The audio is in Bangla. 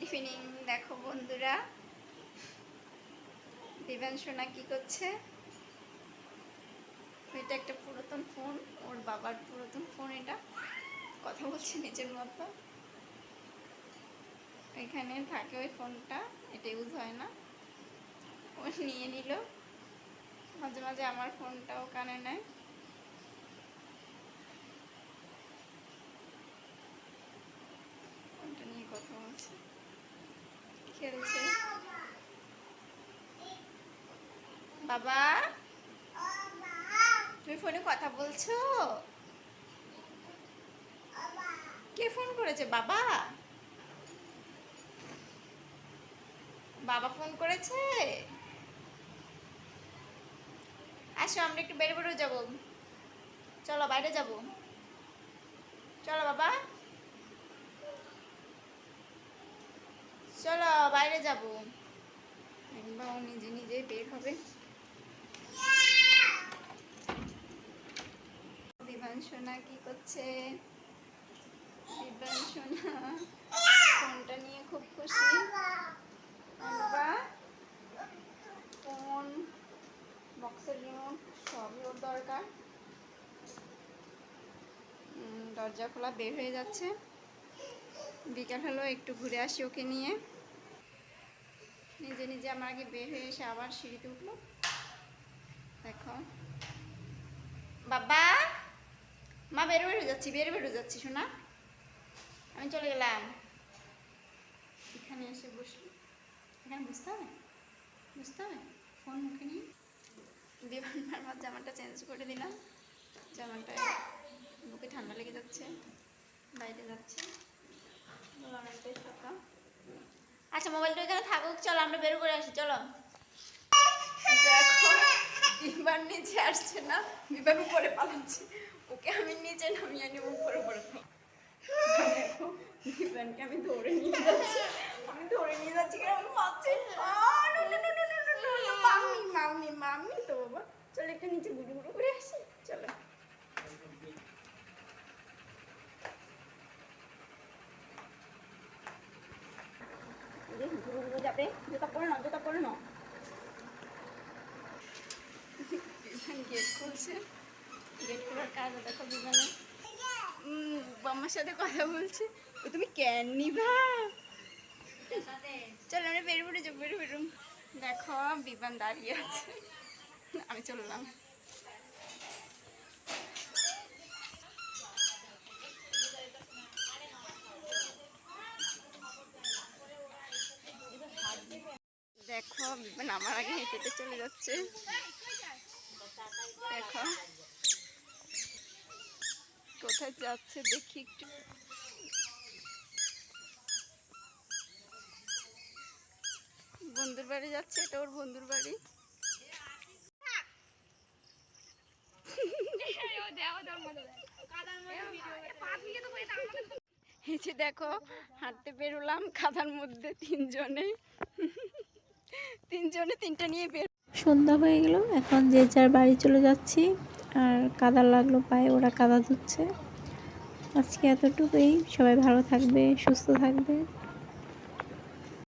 গুড ইভিনিং দেখো বন্ধুরা। দিবান সোনা কি করছে? এটা একটা পুরাতন ফোন, ওর বাবার পুরাতন ফোন এটা। কথা বলছে নিজের মতো। এখানে থাকে ওই ফোনটা, এটা ইউজ হয় না। ও নিয়ে নিল। মাঝে মাঝে আমার ফোনটাও কানে নেয়। ফোনটা নিয়ে কথা বলছে। খেলছে। বাবা? তুমি ফোনে কথা বলছো? কে ফোন করেছে? বাবা? বাবা ফোন করেছে? আসো, আমরা একটু বেরো বেরো যাব। চলো, বাইরে যাব। চলো, বাবা। চলো। বাইরে যাব। একবার ও নিজে নিজে বের হবে। বিমান সোনা কি করছে? বিমান ফোনটা নিয়ে খুব খুশি। বাবা ফোন, বক্সের রিমোট সবই ওর দরকার। দরজা খোলা বের হয়ে যাচ্ছে। বিকাল হলো, একটু ঘুরে আসি ওকে নিয়ে। নিজে নিজে আমার আগে বের হয়ে এসে আবার সিঁড়িতে উঠল। দেখো। বাবা! মা, বেরো বেরো যাচ্ছি, বেরো বেরো যাচ্ছি শোনা আমি চলে গেলাম। এখানে এসে বসল। এখানে বুঝতে হবে? বুঝতে হবে? ফোন মুখে নিয়ে। বিমান মারমার জামাটা চেঞ্জ করে দিলাম জামাটা বুকে ঠান্ডা লেগে যাচ্ছে। বাইরে যাচ্ছে। ফাঁকা। আচ্ছা মোবাইলটা এখানে থাকুক, চলো আমরা বের করে আসি, চলো। দেখো বিমান নিচে আসছে না বিমান উপরে পালাচ্ছে। ওকে আমি নিচে নামিয়ে নিয়ে উপরে উপরে বিমানকে আমি ধরে নিয়ে যাচ্ছি। আমি ধরে নিয়ে যাচ্ছি কেন পাচ্ছে মাম্মি মাম্মি মাম্মি তো বাবা। চলো একটু নিচে গুড়ু গুড়ু করে আসি চলো পরে নাও পরে গেট খুলছে। গেট খোলার দেখো বিমানে। সাথে কথা বলছে। তুমি কেন নিবা? চলো, আমরা বের বেরো যাব বেরো বেরো দেখো, বিমান দাঁড়িয়ে আছে। আমি চললাম। দেখো বিমান আমার আগে হেঁটে চলে যাচ্ছে। দেখো কোথায় যাচ্ছে দেখি একটু। বন্ধুর বাড়ি যাচ্ছে, এটা ওর বন্ধুর বাড়ি। যে দেখো, হাঁটতে বেরোলাম, খাদার মধ্যে তিনজনে। তিনজনে তিনটা নিয়ে বের সন্ধ্যা হয়ে গেল, এখন যে যার বাড়ি চলে যাচ্ছি, আর কাদা লাগল পায়ে, ওরা কাদা ধুচ্ছে। আজকে এতটুকুই, সবাই ভালো থাকবে, সুস্থ থাকবে।